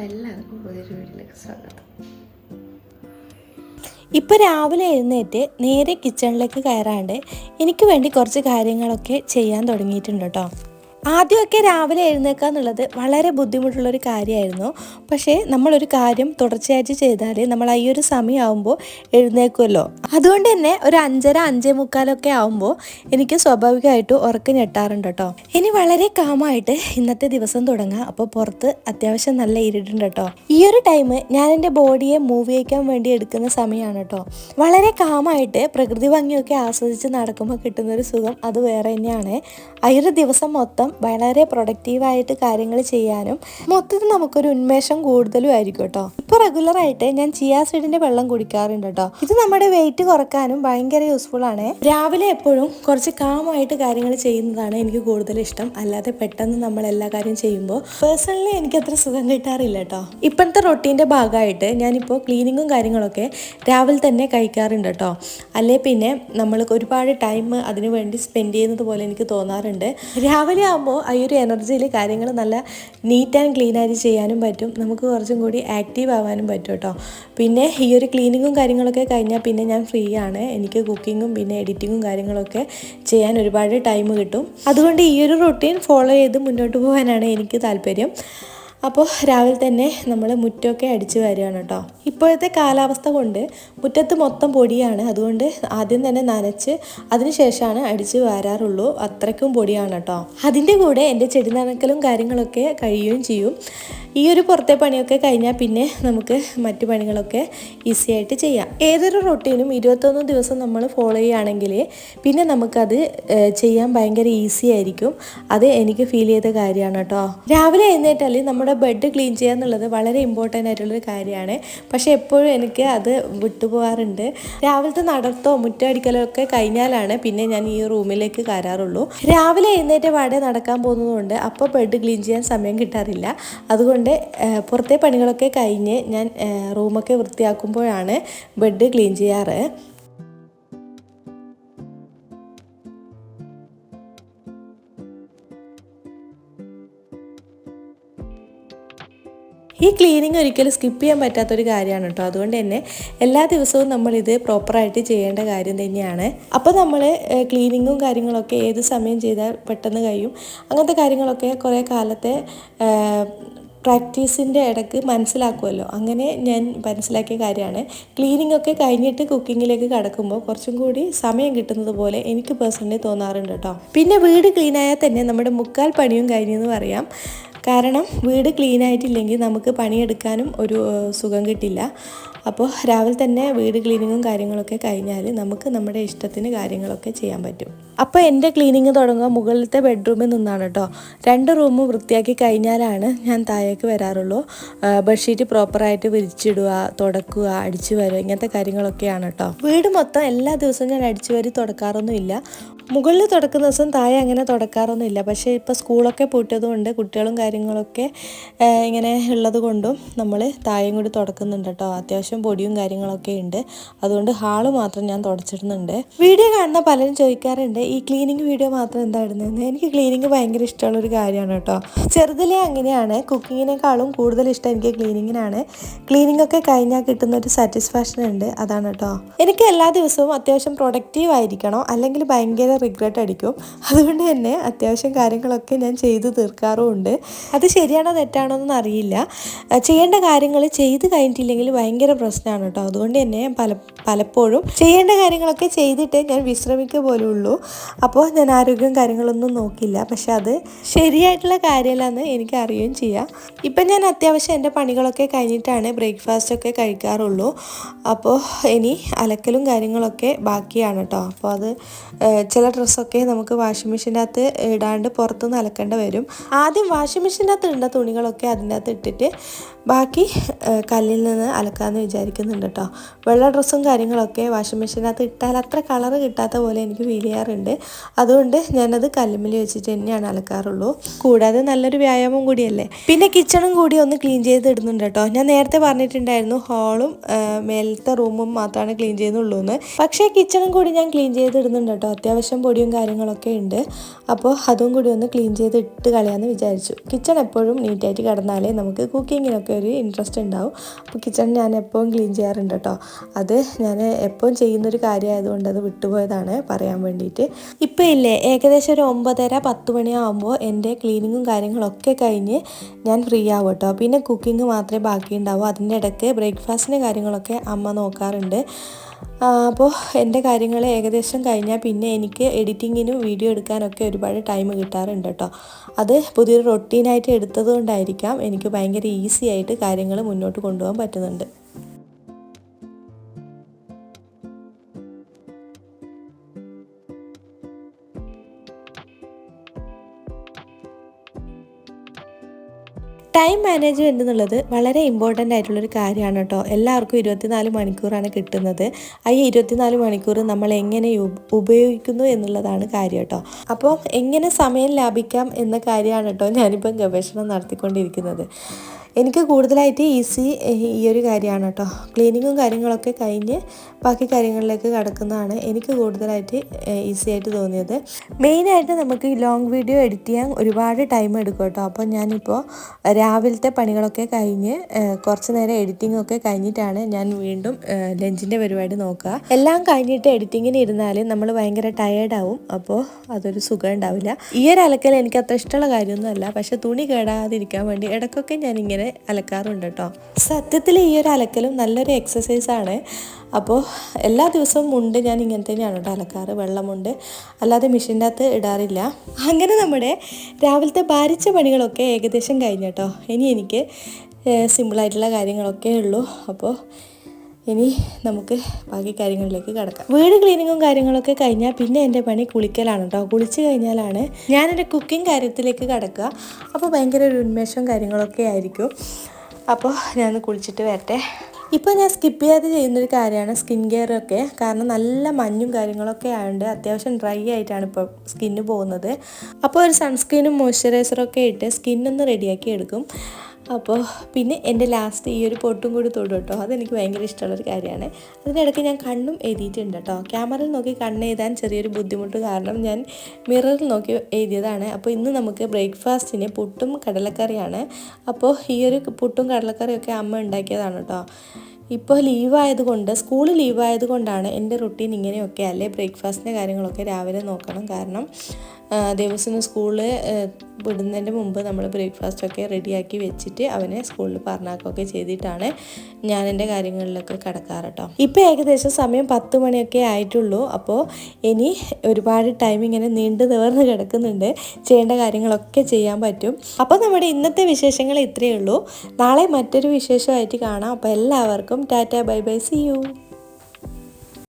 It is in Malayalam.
അപ്പോൾ എല്ലാവർക്കും പുതിയൊരു വീട്ടിലേക്ക് സ്വാഗതം. ഇപ്പോൾ രാവിലെ എഴുന്നേറ്റ് നേരെ കിച്ചണിലേക്ക് കയറാണ്ട് എനിക്ക് വേണ്ടി കുറച്ച് കാര്യങ്ങളൊക്കെ ചെയ്യാൻ തുടങ്ങിയിട്ടുണ്ട് കേട്ടോ ആദ്യമൊക്കെ രാവിലെ എഴുന്നേക്കുക എന്നുള്ളത് വളരെ ബുദ്ധിമുട്ടുള്ളൊരു കാര്യമായിരുന്നു. പക്ഷേ നമ്മളൊരു കാര്യം തുടർച്ചയായിട്ട് ചെയ്താൽ നമ്മൾ ഈ ഒരു സമയമാകുമ്പോൾ എഴുന്നേക്കുമല്ലോ അതുകൊണ്ട് തന്നെ ഒരു അഞ്ചര അഞ്ചേ മുക്കാലൊക്കെ ആകുമ്പോൾ എനിക്ക് സ്വാഭാവികമായിട്ട് ഉറക്കം ഞെട്ടാറുണ്ട് കേട്ടോ. ഇനി വളരെ കാമായിട്ട് ഇന്നത്തെ ദിവസം തുടങ്ങാം. അപ്പോൾ പുറത്ത് അത്യാവശ്യം നല്ല ഇരുട്ടുണ്ട് കേട്ടോ. ഈ ഒരു ടൈം ഞാൻ എന്റെ ബോഡിയെ മൂവ് ചെയ്യിക്കാൻ വേണ്ടി എടുക്കുന്ന സമയമാണ് കേട്ടോ. വളരെ കാമായിട്ട് പ്രകൃതി ഭംഗിയൊക്കെ ആസ്വദിച്ച് നടക്കുമ്പോൾ കിട്ടുന്ന ഒരു സുഖം അത് വേറെ തന്നെയാണ്. ആ ഒരു ദിവസം മൊത്തം വളരെ പ്രൊഡക്റ്റീവായിട്ട് കാര്യങ്ങൾ ചെയ്യാനും മൊത്തത്തിൽ നമുക്കൊരു ഉന്മേഷം കൂടുതലും ആയിരിക്കും കേട്ടോ. ഇപ്പോൾ റെഗുലറായിട്ട് ഞാൻ ചിയാ സീഡിന്റെ വെള്ളം കുടിക്കാറുണ്ട് കേട്ടോ. ഇത് നമ്മുടെ വെയിറ്റ് കുറക്കാനും ഭയങ്കര യൂസ്ഫുൾ ആണ്. രാവിലെ എപ്പോഴും കുറച്ച് കാമായിട്ട് കാര്യങ്ങൾ ചെയ്യുന്നതാണ് എനിക്ക് കൂടുതൽ ഇഷ്ടം. അല്ലാതെ പെട്ടെന്ന് നമ്മൾ എല്ലാ കാര്യം ചെയ്യുമ്പോൾ പേഴ്സണലി എനിക്ക് അത്ര സുഖം കിട്ടാറില്ല കേട്ടോ. ഇപ്പോഴത്തെ റൊട്ടീന്റെ ഭാഗമായിട്ട് ഞാനിപ്പോൾ ക്ലീനിങ്ങും കാര്യങ്ങളൊക്കെ രാവിലെ തന്നെ കഴിക്കാറുണ്ട് കേട്ടോ. അല്ലേ പിന്നെ നമ്മൾ ഒരുപാട് ടൈം അതിനുവേണ്ടി സ്പെൻഡ് ചെയ്യുന്നത് പോലെ എനിക്ക് തോന്നാറുണ്ട്. രാവിലെ ആ ഒരു എനർജിയിൽ കാര്യങ്ങൾ നല്ല നീറ്റ് ആൻഡ് ക്ലീൻ ആയിട്ട് ചെയ്യാനും പറ്റും. നമുക്ക് കുറച്ചും കൂടി ആക്റ്റീവ് ആവാനും പറ്റും കേട്ടോ. പിന്നെ ഈ ഒരു ക്ലീനിങ്ങും കാര്യങ്ങളൊക്കെ കഴിഞ്ഞാൽ പിന്നെ ഞാൻ ഫ്രീ ആണ്. എനിക്ക് കുക്കിങ്ങും പിന്നെ എഡിറ്റിങ്ങും കാര്യങ്ങളൊക്കെ ചെയ്യാൻ ഒരുപാട് ടൈം കിട്ടും. അതുകൊണ്ട് ഈ ഒരു റൊട്ടീൻ ഫോളോ ചെയ്ത് മുന്നോട്ട് പോകാനാണ് എനിക്ക് താല്പര്യം. അപ്പോൾ രാവിലെ തന്നെ നമ്മൾ മുറ്റമൊക്കെ അടിച്ചു വരികയാണ് കേട്ടോ. ഇപ്പോഴത്തെ കാലാവസ്ഥ കൊണ്ട് മുറ്റത്ത് മൊത്തം പൊടിയാണ്. അതുകൊണ്ട് ആദ്യം തന്നെ നനച്ച് അതിനുശേഷമാണ് അടിച്ച് വാരാറുള്ളൂ. അത്രയ്ക്കും പൊടിയാണ് കേട്ടോ. അതിന്റെ കൂടെ എന്റെ ചെടി നനക്കലും കാര്യങ്ങളൊക്കെ കഴിയുകയും ചെയ്യും. ഈ ഒരു പുറത്തെ പണിയൊക്കെ കഴിഞ്ഞാൽ പിന്നെ നമുക്ക് മറ്റു പണികളൊക്കെ ഈസി ആയിട്ട് ചെയ്യാം. ഏതൊരു റൊട്ടീനും ഇരുപത്തൊന്ന് ദിവസം നമ്മൾ ഫോളോ ചെയ്യുകയാണെങ്കിൽ പിന്നെ നമുക്കത് ചെയ്യാൻ ഭയങ്കര ഈസി ആയിരിക്കും. അത് എനിക്ക് ഫീൽ ചെയ്ത കാര്യമാണ് കേട്ടോ. രാവിലെ എഴുന്നേറ്റാൽ നമ്മുടെ ബെഡ് ക്ലീൻ ചെയ്യുക എന്നുള്ളത് വളരെ ഇമ്പോർട്ടന്റ് ആയിട്ടുള്ളൊരു കാര്യമാണ്. പക്ഷേ എപ്പോഴും എനിക്ക് അത് വിട്ടുപോകാറുണ്ട്. രാവിലത്തെ നടത്തോ മുറ്റടിക്കലോ ഒക്കെ കഴിഞ്ഞാലാണ് പിന്നെ ഞാൻ ഈ റൂമിലേക്ക് കയറാറുള്ളൂ. രാവിലെ എഴുന്നേറ്റ പാടെ നടക്കാൻ പോകുന്നതുകൊണ്ട് അപ്പോൾ ബെഡ് ക്ലീൻ ചെയ്യാൻ സമയം കിട്ടാറില്ല. അതുകൊണ്ട് പുറത്തെ പണികളൊക്കെ കഴിഞ്ഞ് ഞാൻ റൂമൊക്കെ വൃത്തിയാക്കുമ്പോഴാണ് ബെഡ് ക്ലീൻ ചെയ്യാറ്. ഈ ക്ലീനിങ് ഒരിക്കലും സ്കിപ്പ് ചെയ്യാൻ പറ്റാത്തൊരു കാര്യമാണ് കേട്ടോ. അതുകൊണ്ട് തന്നെ എല്ലാ ദിവസവും നമ്മളിത് പ്രോപ്പറായിട്ട് ചെയ്യേണ്ട കാര്യം തന്നെയാണ്. അപ്പോൾ നമ്മൾ ക്ലീനിങ്ങും കാര്യങ്ങളൊക്കെ ഏത് സമയം ചെയ്താൽ പെട്ടെന്ന് കഴിയും. അങ്ങനത്തെ കാര്യങ്ങളൊക്കെ കുറേ കാലത്തെ പ്രാക്ടീസിന്റെ ഇടയ്ക്ക് മനസ്സിലാക്കുമല്ലോ അങ്ങനെ ഞാൻ മനസ്സിലാക്കിയ കാര്യമാണ്. ക്ലീനിങ് ഒക്കെ കഴിഞ്ഞിട്ട് കുക്കിങ്ങിലേക്ക് കടക്കുമ്പോൾ കുറച്ചും കൂടി സമയം കിട്ടുന്നത് പോലെ എനിക്ക് പേഴ്സണലി തോന്നാറുണ്ട് കേട്ടോ. പിന്നെ വീട് ക്ലീനായാൽ തന്നെ നമ്മുടെ മുക്കാൽ പണിയും കഴിഞ്ഞെന്ന് പറയാം. കാരണം വീട് ക്ലീൻ ആയിട്ടില്ലെങ്കിൽ നമുക്ക് പണിയെടുക്കാനും ഒരു സുഖം കിട്ടില്ല. അപ്പോൾ രാവിലെ തന്നെ വീട് ക്ലീനിങ്ങും കാര്യങ്ങളൊക്കെ കഴിഞ്ഞാൽ നമുക്ക് നമ്മുടെ ഇഷ്ടത്തിന് കാര്യങ്ങളൊക്കെ ചെയ്യാൻ പറ്റും. അപ്പോൾ എന്റെ ക്ലീനിങ് തുടങ്ങുക മുകളിലത്തെ ബെഡ്റൂമിൽ നിന്നാണ് കേട്ടോ രണ്ട് റൂമും വൃത്തിയാക്കി കഴിഞ്ഞാലാണ് ഞാൻ താഴേക്ക് വരാറുള്ളൂ. ബെഡ്ഷീറ്റ് പ്രോപ്പറായിട്ട് വിരിച്ചിടുക തുടക്കുക അടിച്ചു വരുക ഇങ്ങനത്തെ കാര്യങ്ങളൊക്കെയാണ് കേട്ടോ വീട് മൊത്തം എല്ലാ ദിവസവും ഞാൻ അടിച്ചു വരി തുടക്കാറൊന്നുമില്ല മുകളിൽ തുടക്കുന്ന ദിവസം താഴെ അങ്ങനെ തുടക്കാറൊന്നുമില്ല പക്ഷേ ഇപ്പോൾ സ്കൂളൊക്കെ പൂട്ടിയതുകൊണ്ട് കുട്ടികളും കാര്യങ്ങളൊക്കെ ഇങ്ങനെ ഉള്ളത് കൊണ്ടും നമ്മൾ താഴെയും കൂടി തുടക്കുന്നുണ്ട് കേട്ടോ അത്യാവശ്യം പൊടിയും കാര്യങ്ങളൊക്കെ ഉണ്ട്. അതുകൊണ്ട് ഹാൾ മാത്രം ഞാൻ തുടച്ചിടുന്നുണ്ട്. വീഡിയോ കാണുന്ന പലരും ചോദിക്കാറുണ്ട് ഈ ക്ലീനിങ് വീഡിയോ മാത്രം എന്താ ഇടുന്നത് എനിക്ക് ക്ലീനിങ് ഭയങ്കര ഇഷ്ടമുള്ളൊരു കാര്യമാണ് കേട്ടോ. ചെറുതിലേ അങ്ങനെയാണ്. കുക്കിങ്ങിനേക്കാളും കൂടുതൽ ഇഷ്ടം എനിക്ക് ക്ലീനിങ്ങിനാണ് ക്ലീനിങ് ഒക്കെ കഴിഞ്ഞാൽ കിട്ടുന്ന ഒരു സാറ്റിസ്ഫാക്ഷൻ ഉണ്ട്. അതാണ് കേട്ടോ. എനിക്ക് എല്ലാ ദിവസവും അത്യാവശ്യം പ്രൊഡക്റ്റീവ് ആയിരിക്കണം. അല്ലെങ്കിൽ ഭയങ്കര റിഗ്രറ്റ് അടിക്കും. അതുകൊണ്ട് തന്നെ അത്യാവശ്യം കാര്യങ്ങളൊക്കെ ഞാൻ ചെയ്തു തീർക്കാറുമുണ്ട്. അത് ശരിയാണോ തെറ്റാണോ എന്നൊന്നും അറിയില്ല. ചെയ്യേണ്ട കാര്യങ്ങൾ ചെയ്ത് കഴിഞ്ഞിട്ടില്ലെങ്കിൽ ഭയങ്കര പ്രശ്നമാണ് കേട്ടോ. അതുകൊണ്ട് തന്നെ പല പലപ്പോഴും ചെയ്യേണ്ട കാര്യങ്ങളൊക്കെ ചെയ്തിട്ടേ ഞാൻ വിശ്രമിക്കുക പോലും ഉള്ളൂ അപ്പോൾ ഞാൻ ആരോഗ്യവും കാര്യങ്ങളൊന്നും നോക്കില്ല പക്ഷെ അത് ശരിയായിട്ടുള്ള കാര്യമല്ലെന്ന് എനിക്ക് അറിയുകയും ചെയ്യാം. ഇപ്പം ഞാൻ അത്യാവശ്യം എന്റെ പണികളൊക്കെ കഴിഞ്ഞിട്ടാണ് ബ്രേക്ക്ഫാസ്റ്റ് ഒക്കെ കഴിക്കാറുള്ളൂ. അപ്പോൾ ഇനി അലക്കലും കാര്യങ്ങളൊക്കെ ബാക്കിയാണ് കേട്ടോ. അപ്പോൾ അത് ചില ഡ്രസ്സൊക്കെ നമുക്ക് വാഷിംഗ് മെഷീന്റെ അകത്ത് ഇടാണ്ട് പുറത്തുനിന്ന് അലക്കേണ്ട വരും. ആദ്യം വാഷിംഗ് മെഷീന്റെ അകത്ത് ഇടേണ്ട തുണികളൊക്കെ അതിന്റെ അകത്ത് ഇട്ടിട്ട് ബാക്കി കല്ലിൽ നിന്ന് അലക്കാമെന്ന് വിചാരിക്കുന്നുണ്ട് കേട്ടോ. വെള്ള ഡ്രസ്സും കാര്യങ്ങളൊക്കെ വാഷിംഗ് മെഷീനകത്ത് ഇട്ടാൽ അത്ര കളറ് കിട്ടാത്ത പോലെ എനിക്ക് ഫീൽ ചെയ്യാറുണ്ട്. അതുകൊണ്ട് ഞാനത് കല്ലുമ്മൽ വെച്ചിട്ട് തന്നെയാണ് അലക്കാറുള്ളൂ. കൂടാതെ നല്ലൊരു വ്യായാമം കൂടിയല്ലേ? പിന്നെ കിച്ചണും കൂടി ഒന്ന് ക്ലീൻ ചെയ്ത് ഇടുന്നുണ്ട് കേട്ടോ. ഞാൻ നേരത്തെ പറഞ്ഞിട്ടുണ്ടായിരുന്നു ഹാളും മേലത്തെ റൂമും മാത്രമാണ് ക്ലീൻ ചെയ്യുന്നുള്ളൂ എന്ന്. പക്ഷേ കിച്ചണും കൂടി ഞാൻ ക്ലീൻ ചെയ്ത് ഇടുന്നുണ്ട് കേട്ടോ. അത്യാവശ്യം പൊടിയും കാര്യങ്ങളൊക്കെ ഉണ്ട്. അപ്പോൾ അതും കൂടി ഒന്ന് ക്ലീൻ ചെയ്ത് ഇട്ട് കളയാമെന്ന് വിചാരിച്ചു. കിച്ചൺ എപ്പോഴും നീറ്റായിട്ട് കിടന്നാലേ നമുക്ക് കുക്കിങ്ങിനൊക്കെ ഒരു ഇൻട്രസ്റ്റ് ഉണ്ടാവും. അപ്പോൾ കിച്ചൺ ഞാൻ എപ്പോഴും ക്ലീൻ ചെയ്യാറുണ്ട് കേട്ടോ. അത് ഞാൻ എപ്പോഴും ചെയ്യുന്നൊരു കാര്യമായതുകൊണ്ട് അത് വിട്ടുപോയതാണ് പറയാൻ വേണ്ടിയിട്ട്. ഇപ്പോൾ ഇല്ലേ ഏകദേശം ഒരു ഒമ്പതര പത്ത് മണിയാകുമ്പോൾ എന്റെ ക്ലീനിങ്ങും കാര്യങ്ങളൊക്കെ കഴിഞ്ഞ് ഞാൻ ഫ്രീ ആവും കേട്ടോ പിന്നെ കുക്കിംഗ് മാത്രമേ ബാക്കി ഉണ്ടാവൂ അതിന്റെ ഇടയ്ക്ക് ബ്രേക്ക്ഫാസ്റ്റിന്റെ കാര്യങ്ങളൊക്കെ അമ്മ നോക്കാറുണ്ട്. അപ്പോൾ എന്റെ കാര്യങ്ങൾ ഏകദേശം കഴിഞ്ഞാൽ പിന്നെ എനിക്ക് എഡിറ്റിങ്ങിനും വീഡിയോ എടുക്കാനൊക്കെ ഒരുപാട് ടൈം കിട്ടാറുണ്ട് കേട്ടോ അത് പുതിയൊരു റൊട്ടീനായിട്ട് എടുത്തത് കൊണ്ടായിരിക്കാം എനിക്ക് ഭയങ്കര ഈസി ആയിട്ട് കാര്യങ്ങൾ മുന്നോട്ട് കൊണ്ടുപോകാൻ പറ്റുന്നുണ്ട്. ടൈം മാനേജ്മെന്റ് എന്നുള്ളത് വളരെ ഇമ്പോർട്ടന്റ് ആയിട്ടുള്ളൊരു കാര്യമാണ് കേട്ടോ. എല്ലാവർക്കും ഇരുപത്തിനാല് മണിക്കൂറാണ് കിട്ടുന്നത്. ആ ഇരുപത്തിനാല് മണിക്കൂർ നമ്മൾ എങ്ങനെ ഉപയോഗിക്കുന്നു എന്നുള്ളതാണ് കാര്യം കേട്ടോ. അപ്പോൾ എങ്ങനെ സമയം ലാഭിക്കാം എന്ന കാര്യമാണ് കേട്ടോ ഞാനിപ്പം ഗവേഷണം നടത്തിക്കൊണ്ടിരിക്കുന്നത്. എനിക്ക് കൂടുതലായിട്ട് ഈസി ഈ ഒരു കാര്യമാണ് കേട്ടോ. ക്ലീനിങ്ങും കാര്യങ്ങളൊക്കെ കഴിഞ്ഞ് ബാക്കി കാര്യങ്ങളിലേക്ക് കടക്കുന്നതാണ് എനിക്ക് കൂടുതലായിട്ട് ഈസി ആയിട്ട് തോന്നിയത്. മെയിനായിട്ട് നമുക്ക് ലോങ് വീഡിയോ എഡിറ്റ് ചെയ്യാൻ ഒരുപാട് ടൈം എടുക്കും കേട്ടോ. അപ്പോൾ ഞാനിപ്പോൾ രാവിലത്തെ പണികളൊക്കെ കഴിഞ്ഞ് കുറച്ച് നേരം എഡിറ്റിംഗ് ഒക്കെ കഴിഞ്ഞിട്ടാണ് ഞാൻ വീണ്ടും ലഞ്ചിന്റെ പരിപാടി നോക്കുക. എല്ലാം കഴിഞ്ഞിട്ട് എഡിറ്റിങ്ങിന് ഇരുന്നാൽ നമ്മൾ ഭയങ്കര ടയേർഡാവും അപ്പോൾ അതൊരു സുഖം ഉണ്ടാവില്ല. ഈ ഒരു അലക്കൽ എനിക്ക് അത്ര ഇഷ്ടമുള്ള കാര്യമൊന്നുമല്ല. പക്ഷേ തുണി കേടാതിരിക്കാൻ വേണ്ടി ഇടയ്ക്കൊക്കെ ഞാൻ ഇങ്ങനെ അലക്കാറുണ്ട് കേട്ടോ. സത്യത്തിൽ ഈ ഒരു അലക്കലും നല്ലൊരു എക്സസൈസ് ആണ്. അപ്പോൾ എല്ലാ ദിവസവും മുണ്ട് ഞാൻ ഇങ്ങനെ തന്നെയാണ് കേട്ടോ അലക്കാറ്. വെള്ളമുണ്ട്. അല്ലാതെ മെഷീന്റെ അകത്ത് ഇടാറില്ല. അങ്ങനെ നമ്മുടെ രാവിലത്തെ ഭാരിച്ച പണികളൊക്കെ ഏകദേശം കഴിഞ്ഞ കേട്ടോ. ഇനി എനിക്ക് സിമ്പിളായിട്ടുള്ള കാര്യങ്ങളൊക്കെ ഉള്ളൂ. അപ്പോൾ ഇനി നമുക്ക് ബാക്കി കാര്യങ്ങളിലേക്ക് കിടക്കാം. വീട് ക്ലീനിങ്ങും കാര്യങ്ങളൊക്കെ കഴിഞ്ഞാൽ പിന്നെ എന്റെ പണി കുളിക്കലാണ് കേട്ടോ കുളിച്ച് കഴിഞ്ഞാലാണ് ഞാൻ എന്റെ കുക്കിംഗ് കാര്യത്തിലേക്ക് കിടക്കുക. അപ്പോൾ ഭയങ്കര ഒരു ഉന്മേഷവും കാര്യങ്ങളൊക്കെ ആയിരിക്കും. അപ്പോൾ ഞാൻ കുളിച്ചിട്ട് വരട്ടെ. ഇപ്പോൾ ഞാൻ സ്കിപ്പ് ചെയ്യാതെ ചെയ്യുന്നൊരു കാര്യമാണ് സ്കിൻ കെയർ ഒക്കെ. കാരണം നല്ല മഞ്ഞും കാര്യങ്ങളൊക്കെ ആയതുകൊണ്ട് അത്യാവശ്യം ഡ്രൈ ആയിട്ടാണ് ഇപ്പോൾ സ്കിന്ന് പോകുന്നത്. അപ്പോൾ ഒരു സൺസ്ക്രീനും മോയ്സ്ചറൈസറൊക്കെ ഇട്ട് സ്കിന്നൊന്ന് റെഡിയാക്കി എടുക്കും. അപ്പോൾ പിന്നെ എന്റെ ലാസ്റ്റ് ഈ ഒരു പൊട്ടും കൂടി തൊടും കേട്ടോ. അതെനിക്ക് ഭയങ്കര ഇഷ്ടമുള്ളൊരു കാര്യമാണ്. അതിനിടയ്ക്ക് ഞാൻ കണ്ണും എഴുതിയിട്ടുണ്ട് കേട്ടോ. ക്യാമറയിൽ നോക്കി കണ്ണ് എഴുതാൻ ചെറിയൊരു ബുദ്ധിമുട്ട് കാരണം ഞാൻ മിററിൽ നോക്കി എഴുതിയതാണ്. അപ്പോൾ ഇന്ന് നമുക്ക് ബ്രേക്ക്ഫാസ്റ്റിന് പുട്ടും കടലക്കറിയാണ്. അപ്പോൾ ഈ ഒരു പുട്ടും കടലക്കറിയൊക്കെ അമ്മ ഉണ്ടാക്കിയതാണ് കേട്ടോ. ഇപ്പോൾ ലീവായതുകൊണ്ട് സ്കൂൾ ലീവായതുകൊണ്ടാണ് എന്റെ റുട്ടീൻ ഇങ്ങനെയൊക്കെ അല്ലേ ബ്രേക്ക്ഫാസ്റ്റിന്റെ കാര്യങ്ങളൊക്കെ രാവിലെ നോക്കണം. കാരണം ദിവസം സ്കൂളിൽ വിടുന്നതിന്റെ മുമ്പ് നമ്മൾ ബ്രേക്ക്ഫാസ്റ്റൊക്കെ റെഡിയാക്കി വെച്ചിട്ട് അവനെ സ്കൂളിൽ പറഞ്ഞാക്കുകയൊക്കെ ചെയ്തിട്ടാണ് ഞാൻ എന്റെ കാര്യങ്ങളിലൊക്കെ കിടക്കാറ് കേട്ടോ ഇപ്പോൾ ഏകദേശം സമയം പത്ത് മണിയൊക്കെ ആയിട്ടുള്ളൂ. അപ്പോൾ ഇനി ഒരുപാട് ടൈം ഇങ്ങനെ നീണ്ടു നിവർന്ന് കിടക്കുന്നുണ്ട്. ചെയ്യേണ്ട കാര്യങ്ങളൊക്കെ ചെയ്യാൻ പറ്റും. അപ്പോൾ നമ്മുടെ ഇന്നത്തെ വിശേഷങ്ങൾ ഇത്രയേ ഉള്ളൂ. നാളെ മറ്റൊരു വിശേഷമായിട്ട് കാണാം. അപ്പോൾ എല്ലാവർക്കും tata bye bye see you.